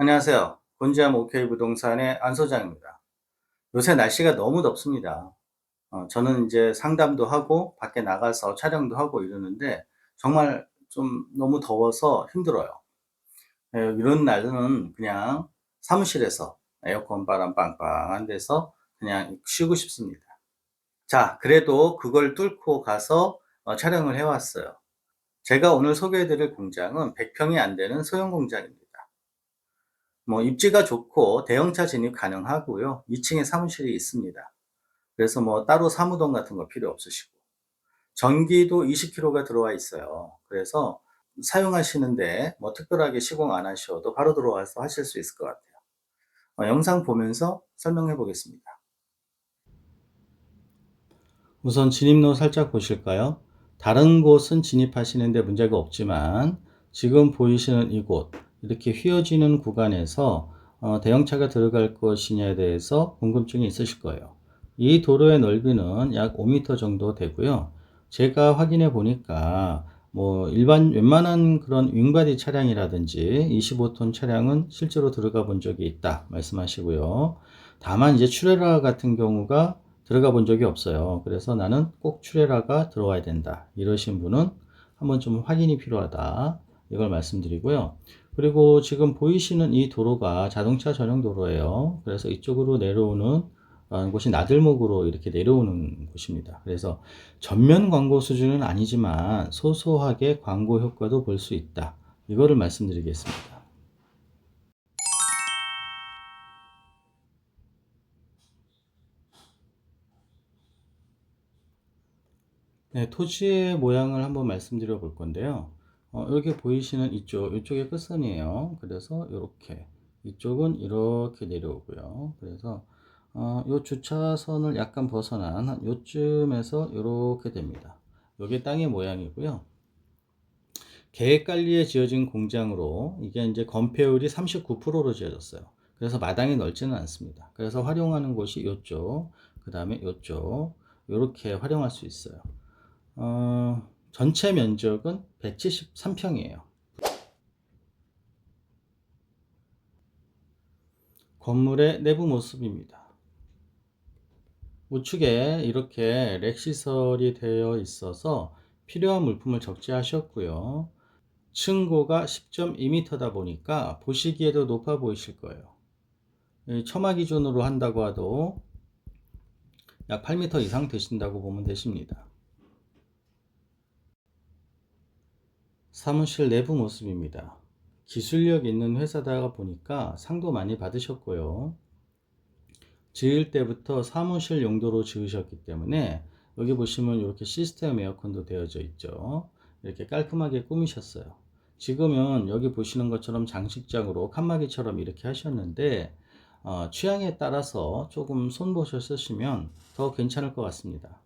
안녕하세요. 곤지암 OK 부동산의 안 소장입니다. 요새 날씨가 너무 덥습니다. 어, 저는 이제 상담도 하고 밖에 나가서 촬영도 하고 이러는데 정말 좀 너무 더워서 힘들어요. 예, 이런 날은 그냥 사무실에서 에어컨 바람 빵빵한 데서 그냥 쉬고 싶습니다. 자, 그래도 그걸 뚫고 가서 어, 촬영을 해왔어요. 제가 오늘 소개해드릴 공장은 100평이 안 되는 소형 공장입니다. 뭐 입지가 좋고 대형차 진입 가능하고요. 2층에 사무실이 있습니다. 그래서 뭐 따로 사무동 같은 거 필요 없으시고 전기도 20kW가 들어와 있어요. 그래서 사용하시는데 뭐 특별하게 시공 안 하셔도 바로 들어와서 하실 수 있을 것 같아요. 어, 영상 보면서 설명해 보겠습니다. 우선 진입로 살짝 보실까요? 다른 곳은 진입하시는데 문제가 없지만 지금 보이시는 이곳 이렇게 휘어지는 구간에서 어, 대형차가 들어갈 것이냐에 대해서 궁금증이 있으실 거예요. 이 도로의 넓이는 약 5m 정도 되고요. 제가 확인해 보니까 뭐 일반 웬만한 그런 윙바디 차량이라든지 25톤 차량은 실제로 들어가 본 적이 있다 말씀하시고요. 다만 이제 추레라 같은 경우가 들어가 본 적이 없어요. 그래서 나는 꼭 추레라가 들어와야 된다. 이러신 분은 한번 좀 확인이 필요하다. 이걸 말씀드리고요. 그리고 지금 보이시는 이 도로가 자동차 전용 도로예요. 그래서 이쪽으로 내려오는 어, 곳이 나들목으로 이렇게 내려오는 곳입니다. 그래서 전면 광고 수준은 아니지만 소소하게 광고 효과도 볼 수 있다. 이거를 말씀드리겠습니다. 네, 토지의 모양을 한번 말씀드려 볼 건데요. 어, 여기 보이시는 이쪽, 이쪽이 끝선이에요. 그래서 이렇게 이쪽은 이렇게 내려오고요. 그래서 어, 요 주차선을 약간 벗어난 한 요쯤에서 이렇게 됩니다. 여기 땅의 모양이고요. 계획관리에 지어진 공장으로 이게 이제 건폐율이 39%로 지어졌어요. 그래서 마당이 넓지는 않습니다. 그래서 활용하는 곳이 이쪽, 그 다음에 이쪽, 이렇게 활용할 수 있어요. 어, 전체 면적은 173평이에요. 건물의 내부 모습입니다. 우측에 이렇게 렉 시설이 되어 있어서 필요한 물품을 적재하셨고요. 층고가 10.2m다 보니까 보시기에도 높아 보이실 거예요. 처마 기준으로 한다고 해도 약 8m 이상 되신다고 보면 되십니다. 사무실 내부 모습입니다. 기술력 있는 회사다 보니까 상도 많이 받으셨고요. 지을 때부터 사무실 용도로 지으셨기 때문에 여기 보시면 이렇게 시스템 에어컨도 되어져 있죠. 이렇게 깔끔하게 꾸미셨어요. 지금은 여기 보시는 것처럼 장식장으로 칸막이처럼 이렇게 하셨는데 어, 취향에 따라서 조금 손보셔 쓰시면 더 괜찮을 것 같습니다.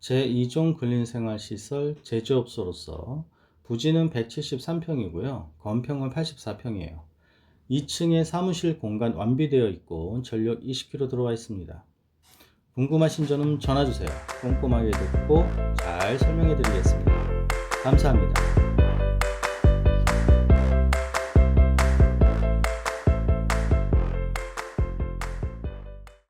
제2종 근린생활시설 제조업소로서 부지는 173평이고요. 건평은 84평이에요. 2층에 사무실 공간 완비되어 있고 전력 20km 들어와 있습니다. 궁금하신 점은 전화주세요. 꼼꼼하게 듣고 잘 설명해 드리겠습니다. 감사합니다.